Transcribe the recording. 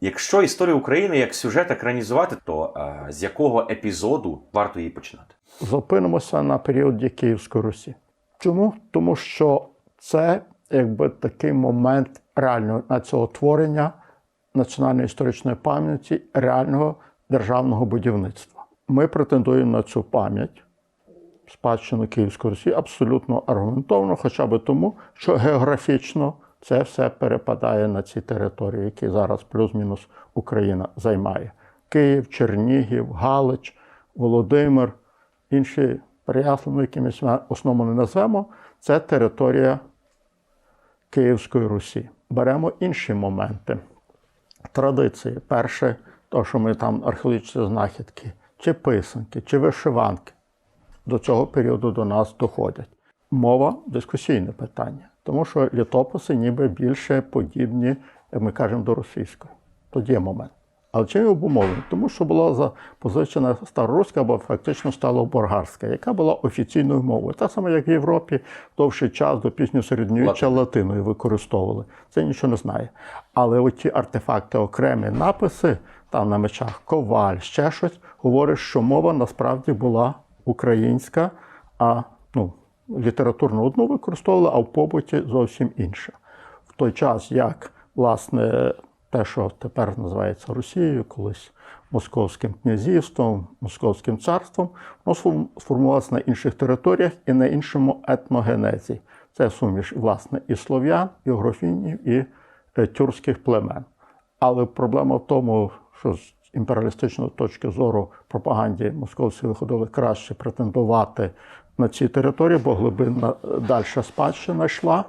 Якщо історію України як сюжет екранізувати, то е, з якого епізоду варто її починати? Зупинимося на періоді Київської Русі. Чому? Тому що це якби такий момент реального на цього творення національної історичної пам'яті, реального державного будівництва. Ми претендуємо на цю пам'ять спадщину Київської Русі абсолютно аргументовано, хоча б тому, що географічно це все перепадає на ці території, які зараз плюс-мінус Україна займає. Київ, Чернігів, Галич, Володимир, інші Переяслав, ну, якимись ми основно не назвемо, це територія Київської Русі. Беремо інші моменти. Традиції. Перше, то, що ми там археологічні знахідки, чи писанки, чи вишиванки до цього періоду до нас доходять. Мова дискусійне питання, тому що літописи ніби більше подібні, як ми кажемо, до російської. Тоді є момент. Але чим його обумовлено? Тому що була запозичена староруська або фактично староболгарська, яка була офіційною мовою. Так само, як в Європі довший час до пізньосередньовіччя латиною використовували. Це нічого не знає. Але оті артефакти, окремі написи там на мечах, коваль, ще щось, говорить, що мова насправді була українська, а ну, літературну одну використовували, а в побуті зовсім інша. В той час, як власне те, що тепер називається Росією, колись Московським князівством, Московським царством, воно сформувалося на інших територіях і на іншому етногенезі. Це суміш, власне, і слов'ян, і грофінів, і е, тюркських племен. Але проблема в тому, що з імперіалістичної точки зору пропаганді московці виходили краще претендувати на цій території, бо глибинна дальша спадщина йшла.